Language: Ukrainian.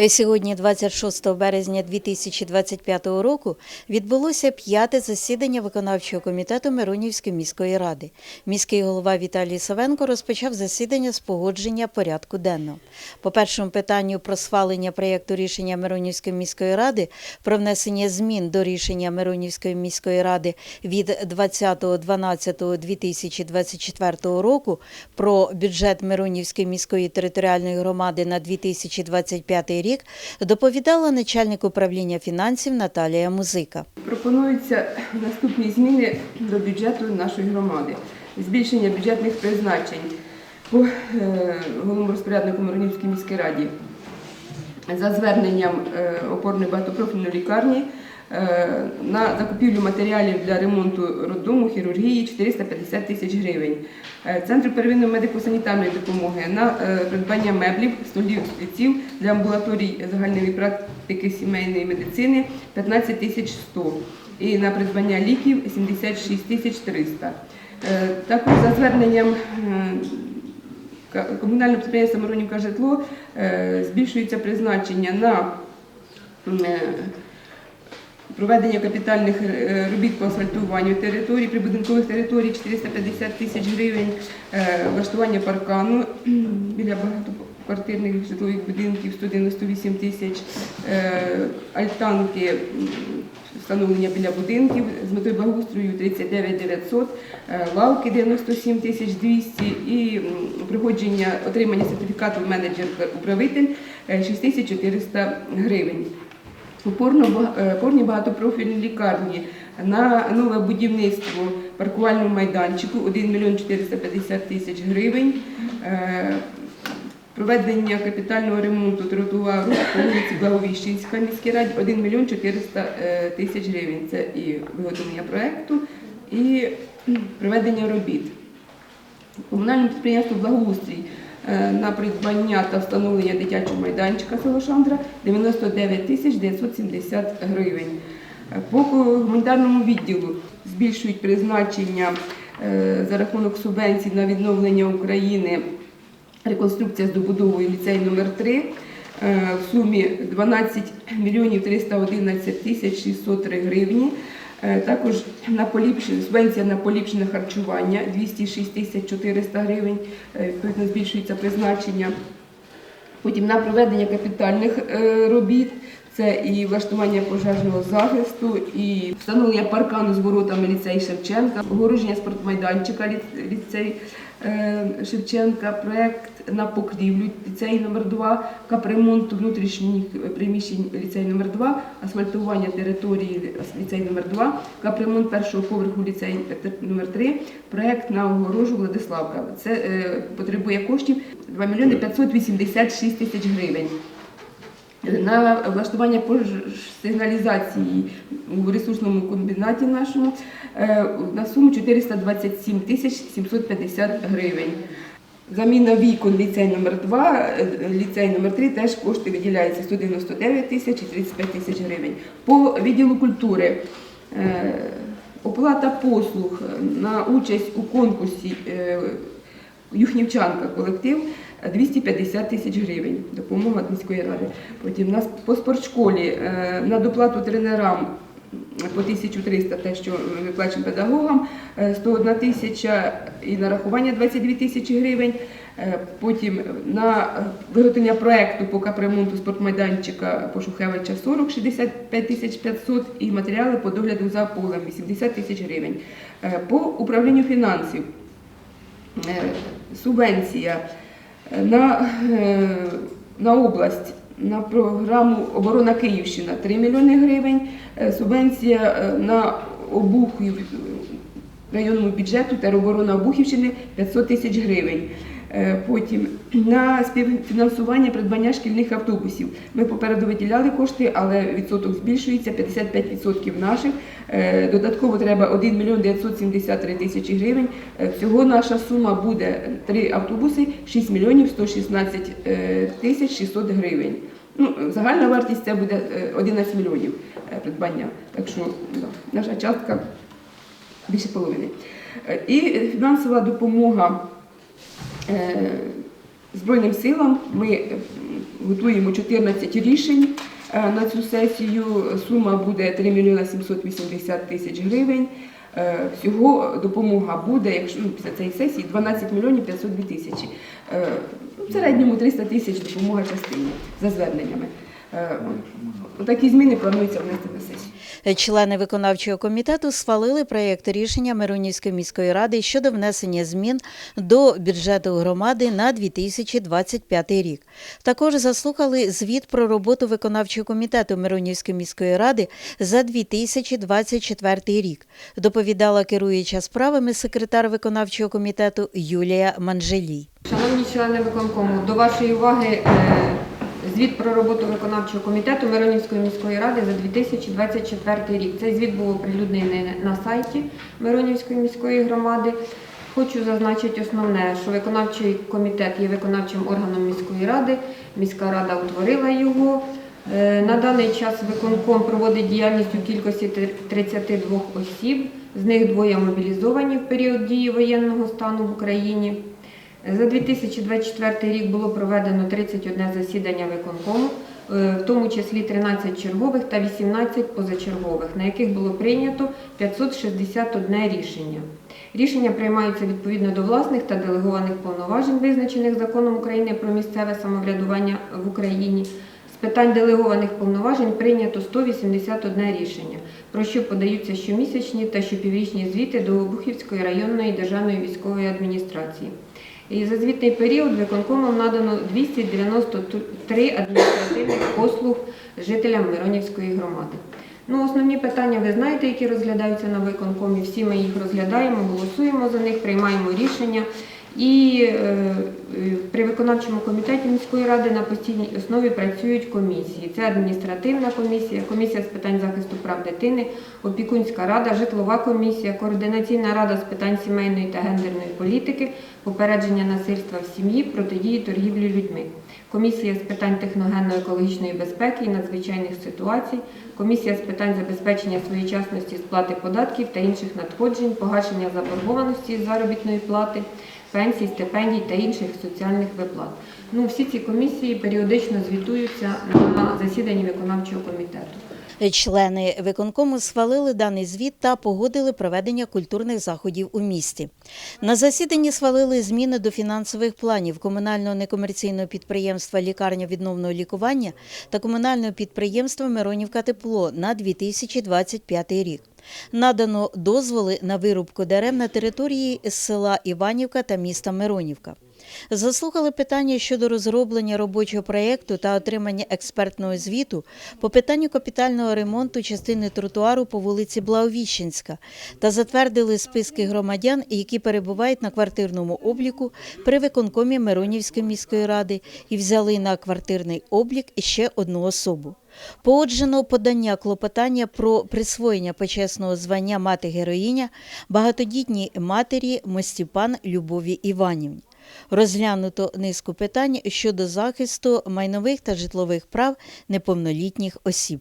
Е, Сьогодні, 26 березня 2025 року, відбулося п'яте засідання виконавчого комітету Миронівської міської ради. Міський голова Віталій Савенко розпочав засідання з погодження порядку денного. По першому питанню про схвалення проєкту рішення Миронівської міської ради про внесення змін до рішення Миронівської міської ради від 20.12.2024 року про бюджет Миронівської міської територіальної громади на 2025 рік доповідала начальник управління фінансів Наталія Музика. Пропонуються наступні зміни до бюджету нашої громади. Збільшення бюджетних призначень по е, головному розпоряднику Миронівській міській раді за зверненням е, опорної багатопрофільної лікарні на закупівлю матеріалів для ремонту роддому, хірургії 450 тисяч гривень. Е, Центру первинної медико-санітарної допомоги на е, придбання меблів, столів, стільців для амбулаторій загальної практики сімейної медицини 15 тисяч 100 і на придбання ліків 76 тисяч 300. Е, Також за зверненням е, Ка- Комунальне Миронівка житло е, збільшується призначення на е, проведення капітальних е, робіт по асфальтуванню територій, прибудинкових територій 450 тисяч гривень, е, влаштування паркану біля багатоквартирних житлових будинків 198 тисяч, е, альтанки встановлення біля будинків з метою благоустрою 39 900, е, лавки 97 тисяч 200 і пригодження отримання сертифікату менеджер-управитель е, 6400 гривень. Опорно, ба- е, опорні багатопрофільні лікарні на нове будівництво паркувального майданчику 1 мільйон 450 тисяч гривень. Е, Проведення капітального ремонту тротуару по вулиці Благовіщенська міській раді 1 мільйон 400 е, тисяч гривень. Це і виготовлення проекту, і проведення робіт. Комунальне підприємство Благоустрій на придбання та встановлення дитячого майданчика село Шандра 99 тисяч 970 гривень. Е, По гуманітарному відділу збільшують призначення е, за рахунок субвенцій на відновлення України реконструкція з добудовою ліцей номер 3 е, в сумі 12 мільйонів 311 тисяч 603 гривні. Е, Також на поліпшення, субвенція на поліпшене харчування 206 тисяч 400 гривень, е, відповідно збільшується призначення. Потім на проведення капітальних е, робіт, це і влаштування пожежного захисту, і встановлення паркану з воротами ліцей Шевченка, огородження спортмайданчика ліцей Шевченка, проект на покрівлю ліцей номер 2 капремонт внутрішніх приміщень ліцей номер 2 асфальтування території ліцей номер 2 капремонт першого поверху ліцей номер 3 проект на огорожу Владиславка. Це е, потребує коштів 2 мільйони 586 тисяч гривень. На влаштування сигналізації у ресурсному комбінаті нашому е, на суму 427 тисяч 750 гривень. Заміна вікон ліцей номер 2 е, ліцей номер 3 теж кошти виділяються 199 тисяч і 35 тисяч гривень. По відділу культури е, оплата послуг на участь у конкурсі Юхнівчанка колектив 250 тисяч гривень. Допомога від міської ради. Потім нас по спортшколі е, на доплату тренерам по 1300, те, що ми педагогам, е, 101 тисяча і нарахування 22 тисячі гривень. Е, Потім на е, виготовлення проекту по капремонту спортмайданчика по Шухевича 40 65 тисяч 500 і матеріали по догляду за полем 80 тисяч гривень. Е, По управлінню фінансів е, субвенція е, на, е, на область. На програму Оборона Київщина 3 мільйони гривень, е, субвенція е, на Обухів районному бюджету тероборона Обухівщини 500 тисяч гривень. Е, Потім на співфінансування придбання шкільних автобусів. Ми попереду виділяли кошти, але відсоток збільшується 55% наших. Е, Додатково треба 1 мільйон 973 тисячі гривень. Е, Всього наша сума буде 3 автобуси 6 мільйонів 116 е, тисяч 600 гривень. Ну, загальна вартість це буде е, 11 мільйонів придбання. Так що да, наша частка більше половини. І фінансова допомога Збройним силам. Ми е, готуємо 14 рішень е, на цю сесію. Сума буде 3 мільйона 780 тисяч гривень. Е, Всього допомога буде, якщо ну, після цієї сесії, 12 мільйонів 502 тисячі. Е, В середньому 300 тисяч допомога частині за зверненнями. Е, Такі зміни планується внести на сесію. Члени виконавчого комітету схвалили проєкт рішення Миронівської міської ради щодо внесення змін до бюджету громади на 2025 рік. Також заслухали звіт про роботу виконавчого комітету Миронівської міської ради за 2024 рік. Доповідала керуюча справами секретар виконавчого комітету Юлія Манжелій. Шановні члени виконкому, до вашої уваги е, звіт про роботу виконавчого комітету Миронівської міської ради за 2024 рік. Цей звіт був оприлюднений на сайті Миронівської міської громади. Хочу зазначити основне, що виконавчий комітет є виконавчим органом міської ради. Міська рада утворила його. Е, На даний час виконком проводить діяльність у кількості 32 осіб, з них двоє мобілізовані в період дії воєнного стану в Україні. За 2024 рік було проведено 31 засідання виконкому, е, в тому числі 13 чергових та 18 позачергових, на яких було прийнято 561 рішення. Рішення приймаються відповідно до власних та делегованих повноважень, визначених законом України про місцеве самоврядування в Україні. З питань делегованих повноважень прийнято 181 рішення, про що подаються щомісячні та щопіврічні звіти до Обухівської районної державної військової адміністрації. І за звітний період виконкомом надано 293 адміністративних послуг жителям Миронівської громади. Ну, основні питання ви знаєте, які розглядаються на виконкомі. Всі ми їх розглядаємо, голосуємо за них, приймаємо рішення. І е, при виконавчому комітеті міської ради на постійній основі працюють комісії. Це адміністративна комісія, комісія з питань захисту прав дитини, опікунська рада, житлова комісія, координаційна рада з питань сімейної та гендерної політики, попередження насильства в сім'ї, протидії торгівлі людьми. Комісія з питань техногенно-екологічної безпеки і надзвичайних ситуацій, комісія з питань забезпечення своєчасності сплати податків та інших надходжень, погашення заборгованості заробітної плати, пенсій, стипендій та інших соціальних виплат. Ну, всі ці комісії періодично звітуються на засіданні виконавчого комітету. Члени виконкому схвалили даний звіт та погодили проведення культурних заходів у місті. На засіданні схвалили зміни до фінансових планів комунального некомерційного підприємства Лікарня відновного лікування та комунального підприємства Миронівка Тепло на 2025 рік. Надано дозволи на вирубку дерев на території села Іванівка та міста Миронівка. Заслухали питання щодо розроблення робочого проєкту та отримання експертного звіту по питанню капітального ремонту частини тротуару по вулиці Благовіщенська та затвердили списки громадян, які перебувають на квартирному обліку при виконкомі Миронівської міської ради і взяли на квартирний облік ще одну особу. Погоджено подання клопотання про присвоєння почесного звання мати героїня багатодітній матері Мостіпан Любові Іванівні. Розглянуто низку питань щодо захисту майнових та житлових прав неповнолітніх осіб.